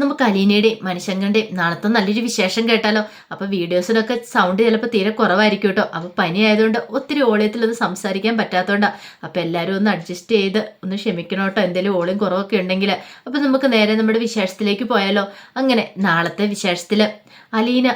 നമുക്ക് അലീനയുടെയും മനുഷ്യങ്ങളുടെയും നാളത്തെ നല്ലൊരു വിശേഷം കേട്ടാലോ? അപ്പൊ വീഡിയോസിലൊക്കെ സൗണ്ട് ചിലപ്പോൾ തീരെ കുറവായിരിക്കും കേട്ടോ. അപ്പോൾ പനി ആയതുകൊണ്ട് ഒത്തിരി ഓളിയത്തിൽ ഒന്ന് സംസാരിക്കാൻ പറ്റാത്തതുകൊണ്ടാ അപ്പോൾ എല്ലാവരും ഒന്ന് അഡ്ജസ്റ്റ് ചെയ്ത് ഒന്ന് ക്ഷമിക്കണം കേട്ടോ. എന്തെങ്കിലും ഓളിയും കുറവൊക്കെ ഉണ്ടെങ്കിൽ അപ്പോൾ നമുക്ക് നേരെ നമ്മുടെ വിശേഷത്തിലേക്ക് പോയാലോ? അങ്ങനെ നാളത്തെ വിശേഷത്തിൽ അലീന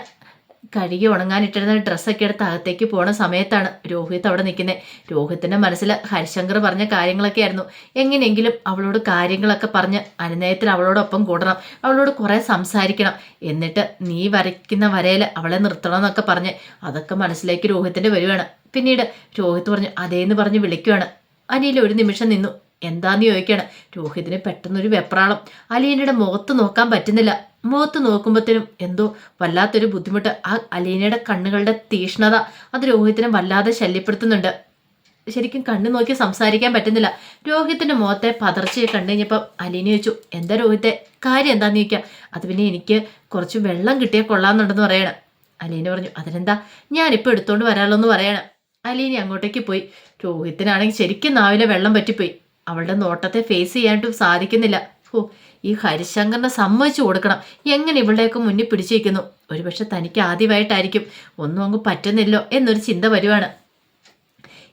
കഴുകി ഉണങ്ങാനിട്ടിരുന്ന ഡ്രസ്സൊക്കെ എടുത്ത് അകത്തേക്ക് പോണ സമയത്താണ് രോഹിത് അവിടെ നിൽക്കുന്നത് രോഹിത്തിന്റെ മനസ്സിൽ ഹരിശങ്കർ പറഞ്ഞ കാര്യങ്ങളൊക്കെ ആയിരുന്നു എങ്ങനെയെങ്കിലും അവളോട് കാര്യങ്ങളൊക്കെ പറഞ്ഞ് അനുനയത്തിൽ അവളോടൊപ്പം കൂടണം അവളോട് കുറെ സംസാരിക്കണം. എന്നിട്ട് നീ വരയ്ക്കുന്ന വരയിൽ അവളെ നിർത്തണം എന്നൊക്കെ പറഞ്ഞ് അതൊക്കെ മനസ്സിലേക്ക് രോഹിത്തിന്റെ വരുവാണ്. പിന്നീട് രോഹിത് പറഞ്ഞു അതേന്ന് പറഞ്ഞ് വിളിക്കുവാണ്. അനിയിൽ ഒരു നിമിഷം നിന്നു. എന്താന്ന് ചോദിക്കണം. രോഹിതിന് പെട്ടെന്നൊരു വെപ്രാളം. അലീനയുടെ മുഖത്ത് നോക്കാൻ പറ്റുന്നില്ല. മുഖത്ത് നോക്കുമ്പോഴത്തേനും എന്തോ വല്ലാത്തൊരു ബുദ്ധിമുട്ട്. ആ അലീനയുടെ കണ്ണുകളുടെ തീഷ്ണത അത് രോഹിതിനെ വല്ലാതെ ശല്യപ്പെടുത്തുന്നുണ്ട്. ശരിക്കും കണ്ണു നോക്കി സംസാരിക്കാൻ പറ്റുന്നില്ല. രോഹിത്തിന്റെ മുഖത്തെ പതർച്ചയെ കണ്ടു കഴിഞ്ഞപ്പം അലീന ചോദിച്ചു എന്താ രോഹിത്തെ? കാര്യം എന്താന്ന് ചോദിക്കാം? അത് പിന്നെ എനിക്ക് കുറച്ച് വെള്ളം കിട്ടിയാൽ കൊള്ളാമെന്നുണ്ടെന്ന് പറയണം. അലീന പറഞ്ഞു അതിനെന്താ? ഞാനിപ്പോൾ എടുത്തോണ്ട് വരാമല്ലോ എന്ന് പറയണം. അലീന അങ്ങോട്ടേക്ക് പോയി. രോഹിത്തിനാണെങ്കിൽ ശരിക്കും നാവിലെ വെള്ളം പറ്റിപ്പോയി. അവളുടെ നോട്ടത്തെ ഫേസ് ചെയ്യാനായിട്ടും സാധിക്കുന്നില്ല. ഓ ഈ ഹരിശങ്കറിനെ സമ്മതിച്ചു കൊടുക്കണം. എങ്ങനെ ഇവളുടെയൊക്കെ മുന്നിൽ പിടിച്ചിരിക്കുന്നു? ഒരുപക്ഷെ തനിക്ക് ആദ്യമായിട്ടായിരിക്കും. ഒന്നും അങ്ങ് പറ്റുന്നില്ലോ എന്നൊരു ചിന്ത വരുവാണ്.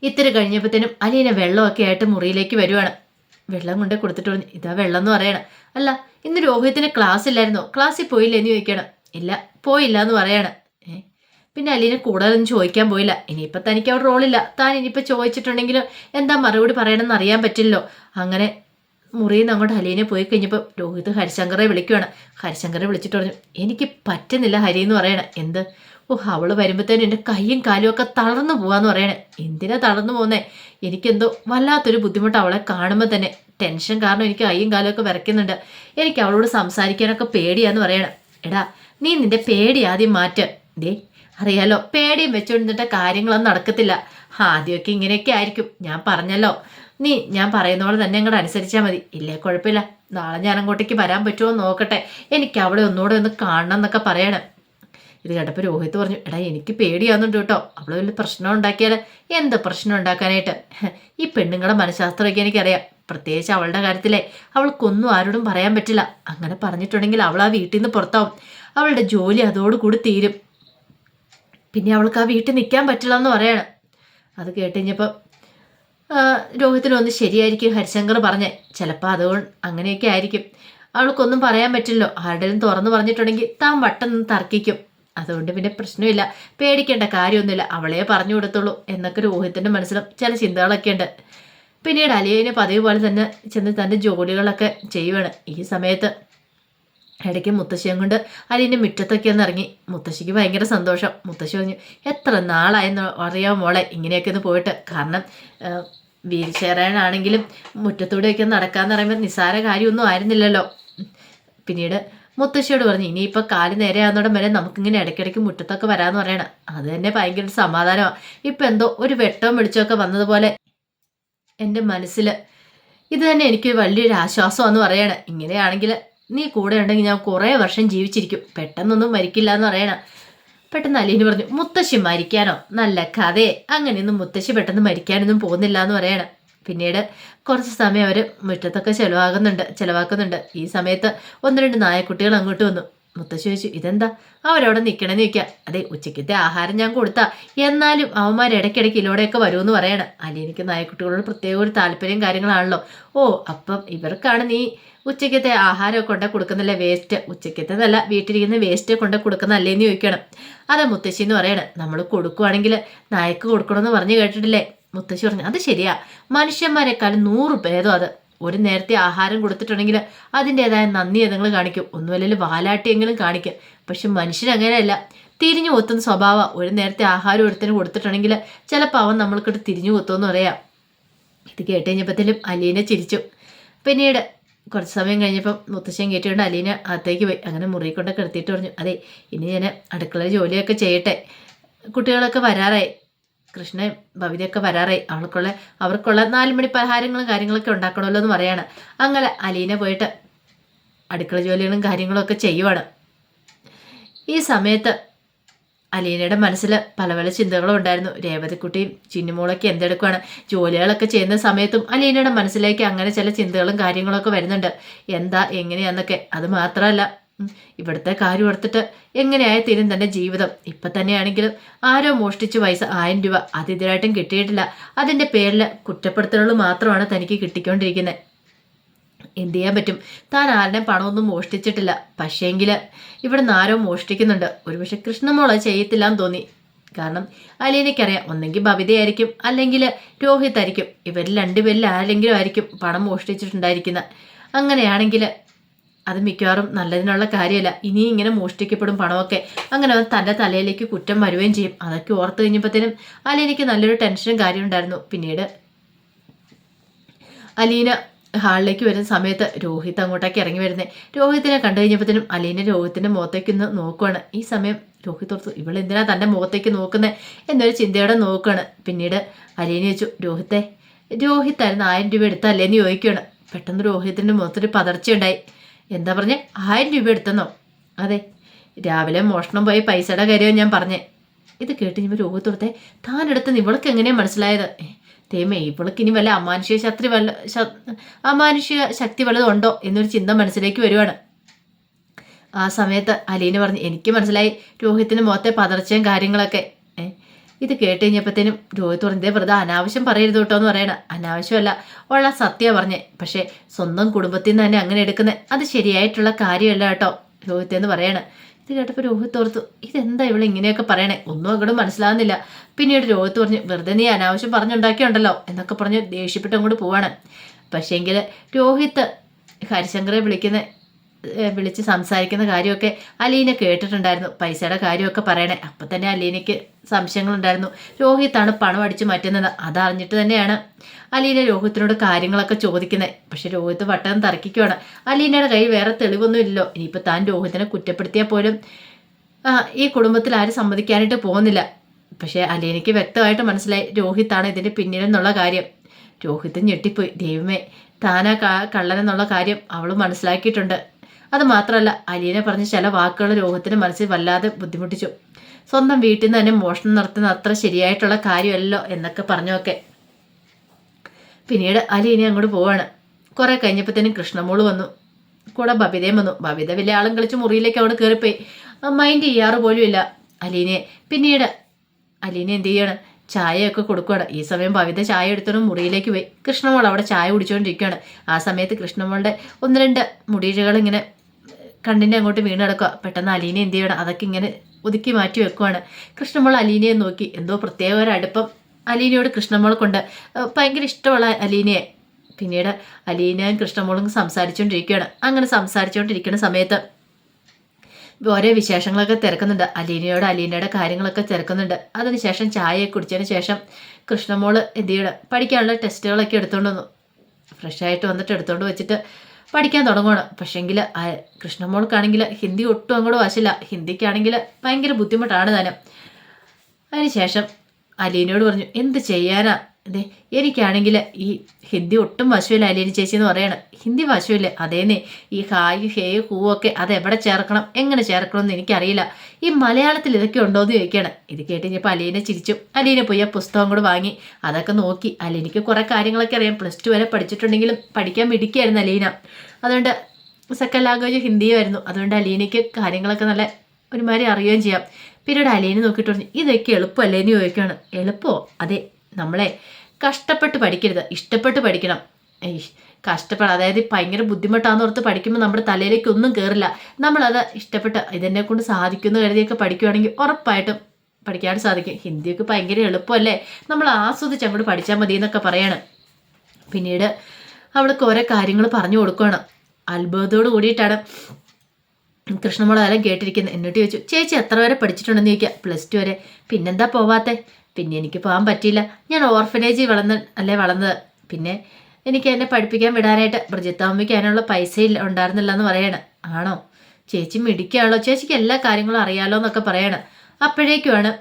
ഇത്തിരി കഴിഞ്ഞപ്പോഴത്തേനും അലീന വെള്ളമൊക്കെ ആയിട്ട് മുറിയിലേക്ക് വരുവാണ്. വെള്ളം കൊണ്ട് കൊടുത്തിട്ട് പറഞ്ഞു ഇതാ വെള്ളം എന്ന് പറയണം. അല്ല ഇന്ന് രോഹിത്തിന് ക്ലാസ് ഇല്ലായിരുന്നോ? ക്ലാസ്സിൽ പോയില്ല? എന്ന് ചോദിക്കണം ഇല്ല പോയില്ല എന്ന് പറയാണ്. പിന്നെ അലീന കൂടുതലൊന്നും ചോദിക്കാൻ പോയില്ല. ഇനിയിപ്പോൾ തനിക്ക് അവിടെ റോളില്ല താൻ ഇനിയിപ്പോൾ ചോദിച്ചിട്ടുണ്ടെങ്കിലും എന്താ മറുപടി പറയണമെന്ന് അറിയാൻ പറ്റില്ലല്ലോ. അങ്ങനെ മുറിയിൽ നിന്ന് അങ്ങോട്ട് ഹലീനെ പോയി കഴിഞ്ഞപ്പോൾ രോഹിത് ഹരിശങ്കറെ വിളിക്കുവാണ്. ഹരിശങ്കറെ വിളിച്ചിട്ട് പറഞ്ഞു എനിക്ക് പറ്റുന്നില്ല ഹരി എന്ന് പറയണ. എന്ത്? ഓ അവൾ വരുമ്പോഴത്തേനും എന്റെ കൈയും കാലും ഒക്കെ തളർന്നു പോവാന്ന് പറയണേ. എന്തിനാ തളർന്നു പോകുന്നേ എനിക്കെന്തോ വല്ലാത്തൊരു ബുദ്ധിമുട്ട് അവളെ കാണുമ്പോൾ തന്നെ. ടെൻഷൻ കാരണം എനിക്ക് കൈയും കാലും ഒക്കെ വിറയ്ക്കുന്നുണ്ട്. എനിക്ക് അവളോട് സംസാരിക്കാനൊക്കെ പേടിയാന്ന് പറയണം. എടാ നീ നിന്റെ പേടി ആദ്യം മാറ്റ്. ദേ അറിയാലോ പേടിയും വെച്ചുകൊണ്ടിട്ട് കാര്യങ്ങളൊന്നും നടക്കത്തില്ല. ആദ്യമൊക്കെ ഇങ്ങനെയൊക്കെ ആയിരിക്കും. ഞാൻ പറഞ്ഞല്ലോ. നീ ഞാൻ പറയുന്ന പോലെ തന്നെ അങ്ങോട്ട് അനുസരിച്ചാൽ മതി. ഇല്ലേ കുഴപ്പമില്ല. നാളെ ഞാൻ അങ്ങോട്ടേക്ക് വരാൻ പറ്റുമോ നോക്കട്ടെ. എനിക്ക് അവിടെ ഒന്നുകൂടെ ഒന്ന് കാണണം എന്നൊക്കെ പറയണം. ഇത് കേട്ടപ്പോൾ രോഹിത് പറഞ്ഞു എടാ എനിക്ക് പേടിയാവുന്നുണ്ട് കേട്ടോ. അവിടെ വലിയ പ്രശ്നം ഉണ്ടാക്കിയാൽ എന്ത് പ്രശ്നം ഉണ്ടാക്കാനായിട്ട്? ഈ പെണ്ണുങ്ങളുടെ മനഃശാസ്ത്രമൊക്കെ എനിക്കറിയാം. പ്രത്യേകിച്ച് അവളുടെ കാര്യത്തിലെ അവൾക്കൊന്നും ആരോടും പറയാൻ പറ്റില്ല. അങ്ങനെ പറഞ്ഞിട്ടുണ്ടെങ്കിൽ അവൾ ആ വീട്ടിൽ നിന്ന് പുറത്താവും. അവളുടെ ജോലി അതോടുകൂടി തീരും. പിന്നെ അവൾക്ക് ആ വീട്ടിൽ നിൽക്കാൻ പറ്റില്ല എന്ന് പറയണം. അത് കേട്ടുകഴിഞ്ഞപ്പം രോഹിത്തിനൊന്ന് ശരിയായിരിക്കും ഹരിശങ്കർ പറഞ്ഞേ. ചിലപ്പോൾ അതുകൊണ്ട് അങ്ങനെയൊക്കെ ആയിരിക്കും. അവൾക്കൊന്നും പറയാൻ പറ്റില്ലല്ലോ. ആരുടെയും തുറന്നു പറഞ്ഞിട്ടുണ്ടെങ്കിൽ താൻ വട്ടം നിന്ന് തർക്കിക്കും. അതുകൊണ്ട് പിന്നെ പ്രശ്നമില്ല. പേടിക്കേണ്ട കാര്യമൊന്നുമില്ല. അവളെ പറഞ്ഞു കൊടുത്തുള്ളൂ എന്നൊക്കെ രോഹിത്തിന്റെ മനസ്സിലും ചില ചിന്തകളൊക്കെ ഉണ്ട്. പിന്നീട് അലിയനെ പതിവ് പോലെ തന്നെ ചെന്ന് തന്റെ ജോലികളൊക്കെ ചെയ്യുവാണ്. ഈ സമയത്ത് ഇടയ്ക്ക് മുത്തശ്ശിയും കൊണ്ട് അലീന്റെ മുറ്റത്തൊക്കെ ഒന്ന് ഇറങ്ങി. മുത്തശ്ശിക്ക് ഭയങ്കര സന്തോഷം. മുത്തശ്ശി പറഞ്ഞു എത്ര നാളായെന്ന് അറിയാം മോളെ ഇങ്ങനെയൊക്കെ ഒന്ന് പോയിട്ട്. കാരണം വീൽ ചെയറാണെങ്കിലും മുറ്റത്തൂടെയൊക്കെ നടക്കാന്ന് പറയുമ്പോൾ നിസ്സാര കാര്യമൊന്നും ആയിരുന്നില്ലല്ലോ. പിന്നീട് മുത്തശ്ശിയോട് പറഞ്ഞു ഇനിയിപ്പോൾ കാൽ നേരെയാകുന്നോടം വരെ നമുക്കിങ്ങനെ ഇടയ്ക്കിടയ്ക്ക് മുറ്റത്തൊക്കെ വരാമെന്ന് പറയണം. അത് തന്നെ ഭയങ്കര സമാധാനമാണ് ഇപ്പം എന്തോ ഒരു വെട്ടവും വിളിച്ചൊക്കെ വന്നതുപോലെ എന്റെ മനസ്സിൽ ഇത് തന്നെ എനിക്ക് വലിയൊരു ആശ്വാസമാണെന്ന് പറയണം. ഇങ്ങനെയാണെങ്കിൽ നീ കൂടെ ഉണ്ടെങ്കിൽ ഞാൻ കുറേ വർഷം ജീവിച്ചിരിക്കും. പെട്ടെന്നൊന്നും മരിക്കില്ല എന്ന് പറയണം. പെട്ടെന്ന് അലീന് പറഞ്ഞു മുത്തശ്ശി മരിക്കാനോ? നല്ല കഥയെ. അങ്ങനെയൊന്നും മുത്തശ്ശി പെട്ടെന്ന് മരിക്കാനൊന്നും പോകുന്നില്ല എന്ന് പറയണം. പിന്നീട് കുറച്ച് സമയം അവർ മുറ്റത്തൊക്കെ ചിലവാകുന്നുണ്ട് ചിലവാക്കുന്നുണ്ട്. ഈ സമയത്ത് ഒന്ന് രണ്ട് നായക്കുട്ടികൾ അങ്ങോട്ട് വന്നു. മുത്തശ്ശി ഇതെന്താ? അവരവിടെ നിൽക്കണമെന്ന് ചോദിക്കുക. അതെ ഉച്ചയ്ക്കത്തെ ആഹാരം ഞാൻ കൊടുത്താ. എന്നാലും അവന്മാർ ഇടയ്ക്കിടയ്ക്ക് ഇതിലൂടെയൊക്കെ വരുമെന്ന് പറയണം. അല്ലെ അലീനിക്ക് നായക്കുട്ടികളോട് പ്രത്യേക ഒരു താല്പര്യം കാര്യങ്ങളാണല്ലോ. ഓ അപ്പം ഇവർക്കാണ് നീ ഉച്ചയ്ക്കത്തെ ആഹാരമൊക്കെ കൊണ്ട് കൊടുക്കുന്നില്ല വേസ്റ്റ് ഉച്ചയ്ക്കത്തേതല്ല വീട്ടിലിരിക്കുന്ന വേസ്റ്റ് കൊണ്ട് കൊടുക്കുന്ന എന്ന് ചോദിക്കണം. അതെ മുത്തശ്ശി എന്ന് പറയണം. നമ്മൾ കൊടുക്കുവാണെങ്കിൽ നായക്ക് കൊടുക്കണമെന്ന് പറഞ്ഞു കേട്ടിട്ടില്ലേ? മുത്തശ്ശി പറഞ്ഞു അത് ശരിയാ. മനുഷ്യന്മാരെക്കാളും നൂറ് ഭേദം അത്. ഒരു നേരത്തെ ആഹാരം കൊടുത്തിട്ടുണ്ടെങ്കിൽ അതിന്റെതായ നന്ദി നിങ്ങൾ കാണിക്കും. ഒന്നുമല്ലെങ്കിൽ വാലാട്ടിയെങ്കിലും കാണിക്കും. പക്ഷെ മനുഷ്യരങ്ങനെയല്ല തിരിഞ്ഞു കൊത്തുന്ന സ്വഭാവം. ഒരു നേരത്തെ ആഹാരം ഒരുത്തിന് കൊടുത്തിട്ടുണ്ടെങ്കിൽ ചിലപ്പോൾ അവൻ നമ്മൾക്കിട്ട് തിരിഞ്ഞു കൊത്തുമെന്ന് പറയാം. ഇത് കേട്ട് കഴിഞ്ഞപ്പോഴത്തേലും അലീനെ ചിരിച്ചു. പിന്നീട് കുറച്ച് സമയം കഴിഞ്ഞപ്പം മുത്തശ്ശൻ കയറ്റിക്കൊണ്ട് അലീന അകത്തേക്ക് പോയി. അങ്ങനെ മുറി കൊണ്ടൊക്കെ എടുത്തിട്ട് പറഞ്ഞു അതെ ഇനി ഞാൻ അടുക്കള ജോലിയൊക്കെ ചെയ്യട്ടെ. കുട്ടികളൊക്കെ വരാറായി. കൃഷ്ണൻ ഭവിതയൊക്കെ വരാറേ അവൾക്കുള്ള അവർക്കുള്ള നാല് മണി പലഹാരങ്ങളും കാര്യങ്ങളൊക്കെ ഉണ്ടാക്കണമല്ലോ എന്ന് പറയാണ്. അങ്ങനെ അലീന പോയിട്ട് അടുക്കള ജോലികളും കാര്യങ്ങളും ഒക്കെ ചെയ്യുവാണ്. ഈ സമയത്ത് അലീനയുടെ മനസ്സിൽ പല പല ചിന്തകളും ഉണ്ടായിരുന്നു. രേവതിക്കുട്ടിയും ചിന്നുമോളൊക്കെ എന്തെടുക്കുകയാണ് ജോലികളൊക്കെ ചെയ്യുന്ന സമയത്തും അലീനയുടെ മനസ്സിലേക്ക് അങ്ങനെ ചില ചിന്തകളും കാര്യങ്ങളൊക്കെ വരുന്നുണ്ട്. എന്താ എങ്ങനെയാന്നൊക്കെ. അത് മാത്രമല്ല ഇവിടുത്തെ കാര്യം ഓർത്തിട്ട് എങ്ങനെയായി തീരും തന്റെ ജീവിതം. ഇപ്പം തന്നെയാണെങ്കിലും ആരോ മോഷ്ടിച്ച് പൈസ ആയിരം രൂപ അതിഥിരായിട്ടും കിട്ടിയിട്ടില്ല. അതിന്റെ പേരിൽ കുറ്റപ്പെടുത്തലുകൾ മാത്രമാണ് തനിക്ക് കിട്ടിക്കൊണ്ടിരിക്കുന്നത് എന്ത് ചെയ്യാൻ പറ്റും? താൻ ആരുടെയും പണമൊന്നും മോഷ്ടിച്ചിട്ടില്ല. പക്ഷേങ്കിൽ ഇവിടെ നിന്ന് ആരോ മോഷ്ടിക്കുന്നുണ്ട്. ഒരുപക്ഷെ കൃഷ്ണമോൾ ചെയ്യത്തില്ല എന്ന് തോന്നി. കാരണം അലീനയ്ക്കറിയാം ഒന്നെങ്കിൽ ഭവിതയായിരിക്കും അല്ലെങ്കിൽ രോഹിത് ആയിരിക്കും ഇവരിൽ രണ്ടുപേരിൽ ആരെങ്കിലും ആയിരിക്കും പണം മോഷ്ടിച്ചിട്ടുണ്ടായിരിക്കുന്നത് അങ്ങനെയാണെങ്കിൽ അത് മിക്കവാറും നല്ലതിനുള്ള കാര്യമല്ല. ഇനി ഇങ്ങനെ മോഷ്ടിക്കപ്പെടും പണമൊക്കെ. അങ്ങനെ അവൻ തന്റെ തലയിലേക്ക് കുറ്റം വരുകയും ചെയ്യും. അതൊക്കെ ഓർത്ത് കഴിഞ്ഞപ്പോഴത്തേനും അലീനയ്ക്ക് നല്ലൊരു ടെൻഷനും കാര്യം ഉണ്ടായിരുന്നു. പിന്നീട് അലീന ഹാളിലേക്ക് വരുന്ന സമയത്ത് രോഹിത് അങ്ങോട്ടേക്ക് ഇറങ്ങി വരുന്നത് രോഹിത്തിനെ കണ്ടു കഴിഞ്ഞപ്പോഴത്തേനും അലീന രോഹിത്തിന്റെ മുഖത്തേക്ക് ഒന്ന് നോക്കുവാണ്. ഈ സമയം രോഹിത് ഓർത്തു ഇവളെന്തിനാ തന്റെ മുഖത്തേക്ക് നോക്കുന്നത് എന്നൊരു ചിന്തയോടെ നോക്കുകയാണ് പിന്നീട് അലീന ചോദിച്ചു രോഹിത്തെ രോഹിത്തായിരുന്നു ആയിരം രൂപ എടുത്തല്ലേന്ന് ചോദിക്കുകയാണ് പെട്ടെന്ന് രോഹിത്തിന്റെ മുഖത്തൊരു പതർച്ചയുണ്ടായി. എന്താ പറഞ്ഞേ? ആയിരം രൂപ എടുത്തെന്നോ? അതെ. രാവിലെ മോഷണം പോയി പൈസയുടെ കാര്യമോ ഞാൻ പറഞ്ഞേ. ഇത് കേട്ട് ഇനി രോഗത്തോടത്തെ താൻ എടുത്തെന്ന് ഇവൾക്ക് എങ്ങനെയാണ് മനസ്സിലായത്? തേമേ ഇവൾക്ക് ഇനി വല്ല അമാനുഷിക ശക്തി വല്ല അമാനുഷിക ശക്തി വല്ലതും ഉണ്ടോ എന്നൊരു ചിന്ത മനസ്സിലേക്ക് വരുവാണ്. ആ സമയത്ത് അലീന പറഞ്ഞു എനിക്ക് മനസ്സിലായി. രോഹിത്തിന് മുഖത്തെ പതർച്ചയും കാര്യങ്ങളൊക്കെ. ഇത് കേട്ട് കഴിഞ്ഞപ്പോഴത്തേനും രോഹിത് പറഞ്ഞു ഇതേ വെറുതെ അനാവശ്യം പറയരുത് കേട്ടോ എന്ന് പറയണ. അനാവശ്യമല്ല ഉള്ള സത്യ പറഞ്ഞേ. പക്ഷേ സ്വന്തം കുടുംബത്തിൽ നിന്ന് തന്നെ അങ്ങനെ എടുക്കുന്നത് അത് ശരിയായിട്ടുള്ള കാര്യമല്ല കേട്ടോ രോഹിത് എന്ന് പറയണ. ഇത് കേട്ടപ്പോൾ രോഹിത് ഓർത്തു ഇതെന്താ ഇവിടെ ഇങ്ങനെയൊക്കെ പറയണേ? ഒന്നും അങ്ങോട്ട് മനസ്സിലാവുന്നില്ല. പിന്നീട് രോഹിത് പറഞ്ഞു വെറുതെ നീ അനാവശ്യം പറഞ്ഞുണ്ടാക്കിയുണ്ടല്ലോ എന്നൊക്കെ പറഞ്ഞ് ദേഷ്യപ്പെട്ട് അങ്ങോട്ട് പോവാണ്. പക്ഷേങ്കിൽ രോഹിത് ഹരിശങ്കറെ വിളിക്കുന്ന വിളിച്ച് സംസാരിക്കുന്ന കാര്യമൊക്കെ അലീന കേട്ടിട്ടുണ്ടായിരുന്നു. പൈസയുടെ കാര്യമൊക്കെ പറയണേ. അപ്പം തന്നെ അലീനയ്ക്ക് സംശയങ്ങളുണ്ടായിരുന്നു. രോഹിത്താണ് പണം അടിച്ചു മാറ്റുന്നത്. അതറിഞ്ഞിട്ട് തന്നെയാണ് അലീന രോഹിത്തിനോട് കാര്യങ്ങളൊക്കെ ചോദിക്കുന്നത് പക്ഷെ രോഹിത്ത് വട്ടം തർക്കിക്കുവാണ്. അലീനയുടെ കയ്യിൽ വേറെ തെളിവൊന്നും ഇല്ലല്ലോ. ഇനിയിപ്പോൾ താൻ രോഹിത്തിനെ കുറ്റപ്പെടുത്തിയാൽ പോലും ഈ കുടുംബത്തിൽ ആരും സമ്മതിക്കാനായിട്ട് പോകുന്നില്ല. പക്ഷേ അലീനയ്ക്ക് വ്യക്തമായിട്ട് മനസ്സിലായി രോഹിത്താണ് ഇതിന്റെ പിന്നിലെന്നുള്ള കാര്യം. രോഹിത്ത് ഞെട്ടിപ്പോയി. ദൈവമേ താനാ കള്ളനെന്നുള്ള കാര്യം അവൾ മനസ്സിലാക്കിയിട്ടുണ്ട്. അത് മാത്രമല്ല അലീനെ പറഞ്ഞ ചില വാക്കുകൾ രോഹത്തിന് മനസ്സിൽ വല്ലാതെ ബുദ്ധിമുട്ടിച്ചു. സ്വന്തം വീട്ടിൽ നിന്ന് തന്നെ മോഷണം നടത്തുന്ന അത്ര ശരിയായിട്ടുള്ള കാര്യമല്ലോ എന്നൊക്കെ പറഞ്ഞൊക്കെ. പിന്നീട് അലീന അങ്ങോട്ട് പോവാണ്. കുറെ തന്നെ കൃഷ്ണമോൾ വന്നു. കൂടെ ബബിതയും വന്നു. ബബിത വലിയ ആളും കളിച്ച് മുറിയിലേക്ക് അവിടെ കയറിപ്പോയി. മൈൻഡ് ചെയ്യാറ് പോലും ഇല്ല. അലീനെ പിന്നീട് അലീനെ എന്ത് ചെയ്യാണ്? ചായയൊക്കെ കൊടുക്കുകയാണ് ഈ സമയം ഭവിത ചായ എടുത്തോണ്ട് മുറിയിലേക്ക് പോയി. കൃഷ്ണമോൾ അവിടെ ചായ കുടിച്ചുകൊണ്ടിരിക്കുകയാണ് ആ സമയത്ത് കൃഷ്ണമോളുടെ ഒന്ന് രണ്ട് മുടിയിഴകൾ ഇങ്ങനെ കണ്ണിന്റെ അങ്ങോട്ട് വീണ് കിടക്കുക. പെട്ടെന്ന് അലീനെ എന്ത് ചെയ്യണം? അതൊക്കെ ഇങ്ങനെ ഒതുക്കി മാറ്റി വെക്കുവാണ്. കൃഷ്ണമോൾ അലീനയെ നോക്കി. എന്തോ പ്രത്യേക ഒരു അടുപ്പം അലീനയോട് കൃഷ്ണമോൾക്കുണ്ട് കൊണ്ട്. ഭയങ്കര ഇഷ്ടമുള്ള അലീനയെ. പിന്നീട് അലീനയും കൃഷ്ണമോളും സംസാരിച്ചുകൊണ്ടിരിക്കുകയാണ്. അങ്ങനെ സംസാരിച്ചുകൊണ്ടിരിക്കുന്ന സമയത്ത് ഓരോ വിശേഷങ്ങളൊക്കെ തിരക്കുന്നുണ്ട്. അലീനയോട് അലീനയുടെ കാര്യങ്ങളൊക്കെ തിരക്കുന്നുണ്ട്. അതിനുശേഷം ചായ കുടിച്ചതിന് ശേഷം കൃഷ്ണമോൾ എന്ത് ചെയ്യണം? പഠിക്കാനുള്ള ടെസ്റ്റുകളൊക്കെ എടുത്തുകൊണ്ട് വന്നു. ഫ്രഷായിട്ട് വന്നിട്ട് എടുത്തുകൊണ്ട് വെച്ചിട്ട് പഠിക്കാൻ തുടങ്ങണം പക്ഷേങ്കിൽ കൃഷ്ണമോൾക്കാണെങ്കിൽ ഹിന്ദി ഒട്ടും അങ്ങോട്ട് വശില്ല. ഹിന്ദിക്കാണെങ്കിൽ ഭയങ്കര ബുദ്ധിമുട്ടാണ് താനും അതിനുശേഷം അലീനോട് പറഞ്ഞു എന്ത് ചെയ്യാനാ? അതെ എനിക്കാണെങ്കിൽ ഈ ഹിന്ദി ഒട്ടും വശമില്ല അലീന ചേച്ചി എന്ന് പറയണം. ഹിന്ദി വശുവില്ല അതേന്നെ ഈ ഹായ് ഹേ ഒക്കെ അത് എവിടെ ചേർക്കണം എങ്ങനെ ചേർക്കണം എന്ന് എനിക്കറിയില്ല. ഈ മലയാളത്തിൽ ഇതൊക്കെ ഉണ്ടോ എന്ന് ചോദിക്കുകയാണ്. ഇത് കേട്ട് കഴിഞ്ഞപ്പോൾ അലീന ചിരിച്ചു. അലീന പോയി ആ പുസ്തകം കൂടെ വാങ്ങി. അതൊക്കെ നോക്കി. അലീനയ്ക്ക് കുറേ കാര്യങ്ങളൊക്കെ അറിയാം. പ്ലസ് ടു വരെ പഠിച്ചിട്ടുണ്ടെങ്കിലും പഠിക്കാൻ മിടിക്കായിരുന്നു അലീന. അതുകൊണ്ട് സെക്കൻഡ് ലാംഗ്വേജ് ഹിന്ദിയായിരുന്നു. അതുകൊണ്ട് അലീനയ്ക്ക് കാര്യങ്ങളൊക്കെ നല്ല ഒരുമാതിരി അറിയുകയും ചെയ്യാം. പിന്നീട് അലീനെ നോക്കിയിട്ട് പറഞ്ഞു ഇതൊക്കെ എളുപ്പമല്ലേ? എന്ന് ചോദിക്കുകയാണ്. എളുപ്പമോ? അതെ നമ്മളെ കഷ്ടപ്പെട്ട് പഠിക്കരുത്. ഇഷ്ടപ്പെട്ട് പഠിക്കണം. കഷ്ടപ്പെടാം. അതായത് ഭയങ്കര ബുദ്ധിമുട്ടാന്ന് ഓർത്ത് പഠിക്കുമ്പോൾ നമ്മുടെ തലയിലേക്ക് ഒന്നും കയറില്ല നമ്മളത് ഇഷ്ടപ്പെട്ട് ഇതെന്നെ കൊണ്ട് സാധിക്കുന്ന കരുതിയൊക്കെ പഠിക്കുകയാണെങ്കിൽ ഉറപ്പായിട്ടും പഠിക്കാൻ സാധിക്കും. ഹിന്ദിയൊക്കെ ഭയങ്കര എളുപ്പമല്ലേ? നമ്മൾ ആസ്വദിച്ച് അങ്ങോട്ട് പഠിച്ചാൽ മതി എന്നൊക്കെ പറയാണ്. പിന്നീട് അവൾക്ക് ഓരോ കാര്യങ്ങൾ പറഞ്ഞു കൊടുക്കുകയാണ് അത്ഭുതത്തോട് കൂടിയിട്ടാണ് കൃഷ്ണമോൾ കാലം കേട്ടിരിക്കുന്നത് എന്നിട്ട് ചോദിച്ചു ചേച്ചി എത്ര വരെ പഠിച്ചിട്ടുണ്ടെന്ന് ചോദിക്കുക പ്ലസ് ടു വരെ. പിന്നെന്താ പോവാത്തെ? പിന്നെ എനിക്ക് പോകാൻ പറ്റിയില്ല. ഞാൻ ഓർഫനേജിൽ വളർന്ന് അല്ലേ വളർന്നത്? പിന്നെ എനിക്ക് എന്നെ പഠിപ്പിക്കാൻ വിടാനായിട്ട് ബ്രിജിത്താമ്മയ്ക്ക് അതിനുള്ള പൈസ ഇല്ല ഉണ്ടായിരുന്നില്ല എന്ന് പറയാണ്. ആണോ? ചേച്ചി മിടിക്കുകയാണല്ലോ ചേച്ചിക്ക് എല്ലാ കാര്യങ്ങളും അറിയാലോ എന്നൊക്കെ പറയാണ്. അപ്പോഴേക്കുമാണ്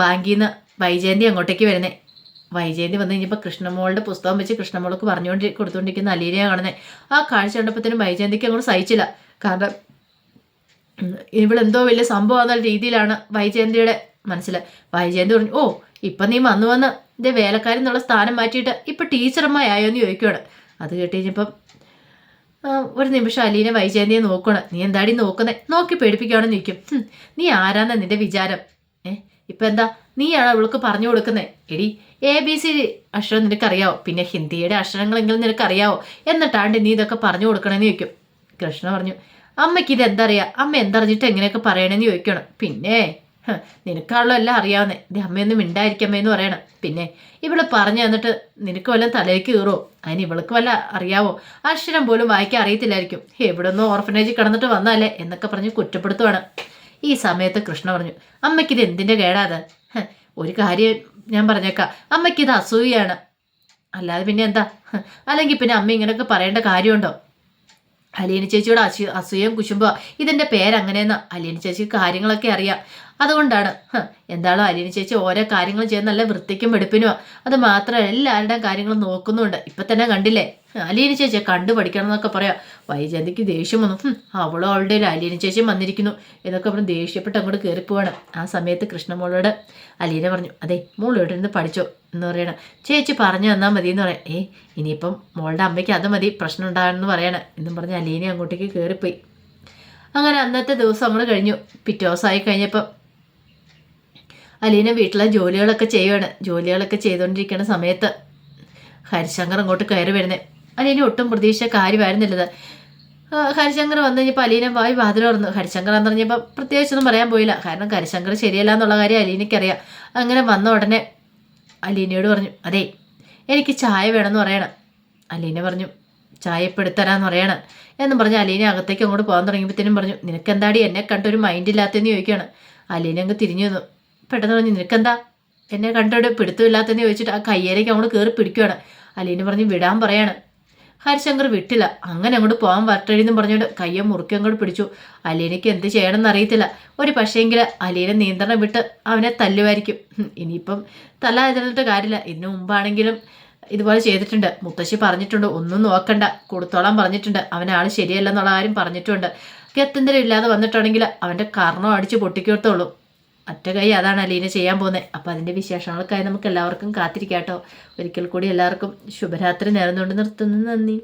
ബാങ്കിൽ നിന്ന് വൈജയന്തി അങ്ങോട്ടേക്ക് വരുന്നത് വൈജയന്തി വന്നു കഴിഞ്ഞപ്പോൾ കൃഷ്ണമോളുടെ പുസ്തകം വെച്ച് കൃഷ്ണമോൾക്ക് പറഞ്ഞുകൊണ്ട് കൊടുത്തുകൊണ്ടിരിക്കുന്ന അലീനയെ കാണുന്നത് ആ കാഴ്ച കണ്ടപ്പോഴത്തേനും വൈജയന്തിക്ക് അങ്ങോട്ട് സഹിച്ചില്ല. കാരണം ഇവളെന്തോ വലിയ സംഭവം എന്നുള്ള രീതിയിലാണ് വൈജയന്തിയുടെ മനസ്സിൽ വൈജയന്തി പറഞ്ഞു ഓ ഇപ്പം നീ വന്നു വന്ന് ഇതേ വേലക്കാരി എന്നുള്ള സ്ഥാനം മാറ്റിയിട്ട് ഇപ്പം ടീച്ചറമ്മയായോ എന്ന് ചോദിക്കുകയാണ് അത് കേട്ട് കഴിഞ്ഞപ്പം ഒരു നിമിഷം അലീനെ വൈജയന്തിയെ നോക്കണം നീ എന്താടി നോക്കുന്നത് നോക്കി പേടിപ്പിക്കുകയാണെന്ന് ചോദിക്കും. നീ ആരാന്ന നിന്റെ വിചാരം? ഏ ഇപ്പം എന്താ? നീയാണ് അവൾക്ക് പറഞ്ഞു കൊടുക്കുന്നത് എടി എ ബി സി അക്ഷരം നിനക്കറിയാവോ? പിന്നെ ഹിന്ദിയുടെ അക്ഷരങ്ങളെങ്കിലും നിനക്കറിയാവോ? എന്നിട്ടാണ്ട് നീ ഇതൊക്കെ പറഞ്ഞു കൊടുക്കണമെന്ന് ചോദിക്കും. കൃഷ്ണ പറഞ്ഞു അമ്മയ്ക്ക് ഇത് എന്തറിയാം? അമ്മ എന്തറിഞ്ഞിട്ട് എങ്ങനെയൊക്കെ പറയണമെന്ന് ചോദിക്കണം. പിന്നെ നിനക്കാണല്ലോ എല്ലാം അറിയാവുന്നേ. ഇത് അമ്മയൊന്നും മിണ്ടായിരിക്കമ്മേന്ന് പറയണം. പിന്നെ ഇവൾ പറഞ്ഞു തന്നിട്ട് നിനക്ക് വല്ലതും തലയ്ക്ക് കീറോ അതിന് ഇവൾക്ക് വല്ല അറിയാവോ? അക്ഷരം പോലും വായിക്കാൻ അറിയത്തില്ലായിരിക്കും. എവിടെ നിന്നോ ഓർഫനേജിൽ കിടന്നിട്ട് വന്നാലേ എന്നൊക്കെ പറഞ്ഞ് കുറ്റപ്പെടുത്തുവാണ്. ഈ സമയത്ത് കൃഷ്ണ പറഞ്ഞു അമ്മയ്ക്കിത് എന്തിന്റെ കേടാത്? ഒരു കാര്യം ഞാൻ പറഞ്ഞേക്കാം. അമ്മയ്ക്കിത് അസൂയാണ് അല്ലാതെ പിന്നെ എന്താ? അല്ലെങ്കിൽ പിന്നെ അമ്മ ഇങ്ങനെയൊക്കെ പറയേണ്ട കാര്യമുണ്ടോ? അലീന ചേച്ചിയോട് അസൂ അസൂയം കുശുമ്പോ ഇതിന്റെ പേരങ്ങനെയെന്ന്? അലീന ചേച്ചിക്ക് കാര്യങ്ങളൊക്കെ അറിയാം. അതുകൊണ്ടാണ്. എന്താണോ അരിന് ചേച്ചി ഓരോ കാര്യങ്ങൾ ചെയ്യുന്ന നല്ല വൃത്തിക്കും വെടുപ്പിനുമോ അത് മാത്രമല്ല എല്ലാവരുടെയും കാര്യങ്ങൾ നോക്കുന്നുണ്ട്. ഇപ്പൊ തന്നെ കണ്ടില്ലേ? അലീന ചേച്ചി കണ്ടു പഠിക്കണം എന്നൊക്കെ പറയാം. വൈജയന്തിക്ക് ദേഷ്യം വന്നു. അവളോ അവളും അവളുടെ ഒരു അലീന ചേച്ചിയും വന്നിരിക്കുന്നു. എന്നൊക്കെ പറഞ്ഞ് ദേഷ്യപ്പെട്ട് അങ്ങോട്ട് കയറിപ്പോവാണ് ആ സമയത്ത് കൃഷ്ണമോളോട് അലീന പറഞ്ഞു അതെ മോൾ ഇവിടെ നിന്ന് പഠിച്ചോ എന്ന് പറയണം. ചേച്ചി പറഞ്ഞു തന്നാൽ മതി എന്ന് പറയാം. ഏ ഇനിയിപ്പം മോളുടെ അമ്മയ്ക്ക് അത് മതി പ്രശ്നം ഉണ്ടാകണമെന്ന് പറയണം എന്നും പറഞ്ഞ് അലീന അങ്ങോട്ടേക്ക് കയറിപ്പോയി അങ്ങനെ അന്നത്തെ ദിവസം നമ്മൾ കഴിഞ്ഞു. പിറ്റേ ദിവസമായി കഴിഞ്ഞപ്പം അലീന വീട്ടിലെ ജോലികളൊക്കെ ചെയ്യുകയാണ് ജോലികളൊക്കെ ചെയ്തുകൊണ്ടിരിക്കുന്ന സമയത്ത് ഹരിശങ്കർ അങ്ങോട്ട് കയറി വരുന്നത് അലീന ഒട്ടും പ്രതീക്ഷ കാര്യമായിരുന്നില്ലത്. ഹരിശങ്കർ വന്നു കഴിഞ്ഞപ്പോൾ അലീന വായി വാതിൽ തുറന്നു. ഹരിശങ്കർ എന്ന് പറഞ്ഞപ്പോൾ പ്രത്യേകിച്ചൊന്നും പറയാൻ പോയില്ല. കാരണം ഹരിശങ്കർ ശരിയല്ല എന്നുള്ള കാര്യം അലീനയ്ക്കറിയാം. അങ്ങനെ വന്ന ഉടനെ അലീനയോട് പറഞ്ഞു അതെ എനിക്ക് ചായ വേണമെന്ന് പറയണം. അലീന പറഞ്ഞു ചായ ഇപ്പം എടുത്തരാന്ന് പറയണം. എന്നും പറഞ്ഞ് അലീന അകത്തേക്ക് അങ്ങോട്ട് പോകാൻ തുടങ്ങിയപ്പോഴത്തേനും പറഞ്ഞു നിനക്ക് എന്താടി എന്നെ കണ്ടൊരു മൈൻഡ് ഇല്ലാത്തതെന്ന് ചോദിക്കുകയാണ്. അലീന അങ്ങ് തിരിഞ്ഞു നിന്നു പെട്ടെന്ന് പറഞ്ഞു നിനക്കെന്താ? എന്നെ കണ്ടോടെ പിടുത്തമില്ലാത്തതെന്ന് ചോദിച്ചിട്ട് ആ കയ്യേലേക്ക് അങ്ങോട്ട് കയറി പിടിക്കുകയാണ് അലീന പറഞ്ഞ് വിടാൻ പറയാണ്. ഹരിശങ്കർ വിട്ടില്ല. അങ്ങനെ അങ്ങോട്ട് പോകാൻ വരട്ടഴിന്നും പറഞ്ഞുകൊണ്ട് കയ്യെ മുറുക്കി അങ്ങോട്ട് പിടിച്ചു. അലീനയ്ക്ക് എന്ത് ചെയ്യണമെന്ന് അറിയത്തില്ല. ഒരു പക്ഷേങ്കിൽ അലീനെ നിയന്ത്രണം വിട്ട് അവനെ തല്ലുമായിരിക്കും. ഇനിയിപ്പം തല്ല എതിർന്നിട്ട് കാര്യമില്ല. ഇതിനു മുമ്പാണെങ്കിലും ഇതുപോലെ ചെയ്തിട്ടുണ്ട്. മുത്തശ്ശി പറഞ്ഞിട്ടുണ്ട് ഒന്നും നോക്കണ്ട. കൊടുത്തോളാൻ പറഞ്ഞിട്ടുണ്ട്. അവനാൾ ശരിയല്ലെന്നുള്ള കാര്യം പറഞ്ഞിട്ടുണ്ട്. ഗത്യന്തരം ഇല്ലാതെ വന്നിട്ടുണ്ടെങ്കിൽ അവന്റെ കർണം അടിച്ച് പൊട്ടിക്കോത്തുള്ളൂ ഒറ്റ കൈ അതാണ് അലീന ചെയ്യാൻ പോകുന്നത് അപ്പോൾ അതിന്റെ വിശേഷങ്ങൾക്കായി നമുക്ക് എല്ലാവർക്കും കാത്തിരിക്കാം കേട്ടോ ഒരിക്കൽ കൂടി എല്ലാവർക്കും ശുഭരാത്രി നേർന്നുകൊണ്ട് നിർത്തുന്നു. നന്ദി.